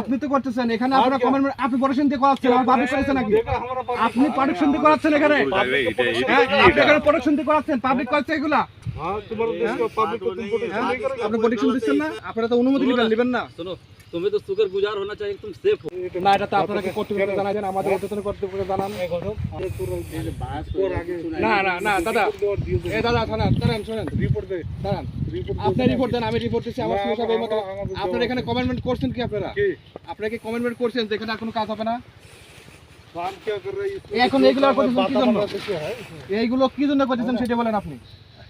আপনি তো করতেছেন এখানে আপনারা আপনি দিয়ে করাচ্ছেন পাবলিক নাকি আপনি দিয়ে করাচ্ছেন এখানে এখানে দিয়ে করাচ্ছেন পাবলিক এগুলা আপনি প্রোটেকশন দিচ্ছেন না আপনারা তো অনুমতি নেবেন না তুমি তো সুখের গুজার হোনা চাই তুমি সেফ হো না এটা তো আপনারা কি কর্তৃপক্ষ জানাই দেন আমাদের উদ্যোতন কর্তৃপক্ষ জানান না না না দাদা এ দাদা শোনান দাঁড়ান শোনেন রিপোর্ট দেন দাঁড়ান আপনি রিপোর্ট দেন আমি রিপোর্ট দিচ্ছি আমার সমস্যা এই মতো আপনারা এখানে কমেন্টমেন্ট করছেন কি আপনারা কি আপনারা কি কমেন্টমেন্ট করছেন দেখেন আর কোনো কাজ হবে না এখন এইগুলো এইগুলো কি জন্য করতেছেন সেটা বলেন আপনি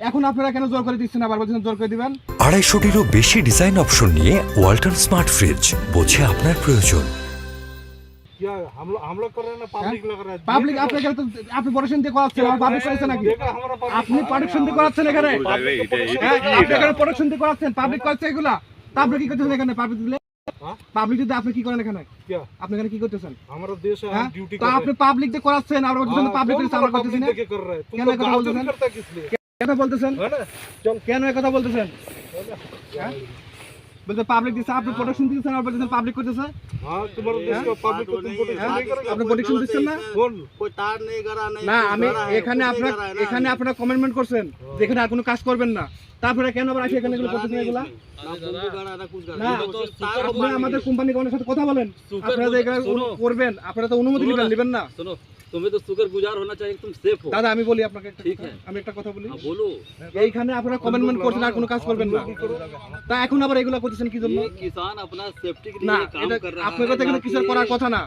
এখন আপনারা কেন জোর করে দিচ্ছেন? আবার বলছেন জোর করে দিবেন? আড়াইশোটিরও বেশি ডিজাইন অপশন নিয়ে ওয়ালটন স্মার্ট ফ্রিজ বোঝে আপনার প্রয়োজন। পাবলিক আপনাকে হ্যাঁ? আপনি করাচ্ছেন পাবলিক নাকি? আপনি করাচ্ছেন এখানে? হ্যাঁ, আপনি করাচ্ছেন পাবলিক কি করতেছেন এখানে? পাবলিক দিলে আপনি কি করেন এখানে? কি করতেছেন? হ্যাঁ? আপনি পাবলিক করাচ্ছেন আর পাবলিক কেন কথা বলতেছেন? কথা বলতেছেন? হ্যাঁ? কেন কথা বলতেছেন? এখানে আপনার এখানে আপনারা কমেন্টমেন্ট করছেন যেখানে কোনো কাজ করবেন না। তারপরে কেন আমাদের কোম্পানি সাথে কথা বলেন। করবেন আপনারা তো অনুমতি নিবেন না। তুমি তো সুগার গুজার হোনা চাই তুমি সেফ হো দাদা আমি বলি আপনাকে ঠিক আছে আমি একটা কথা বলি। বলো এইখানে আপনারা কমেন্টমেন্ট করছেন আর কোনো কাজ করবেন না। তা এখন আবার এগুলা করতেছেন কি জন্য? কিষান আপনার সেফটি কে লিয়ে কর রহা আপনার এখানে কিসের করার কথা না।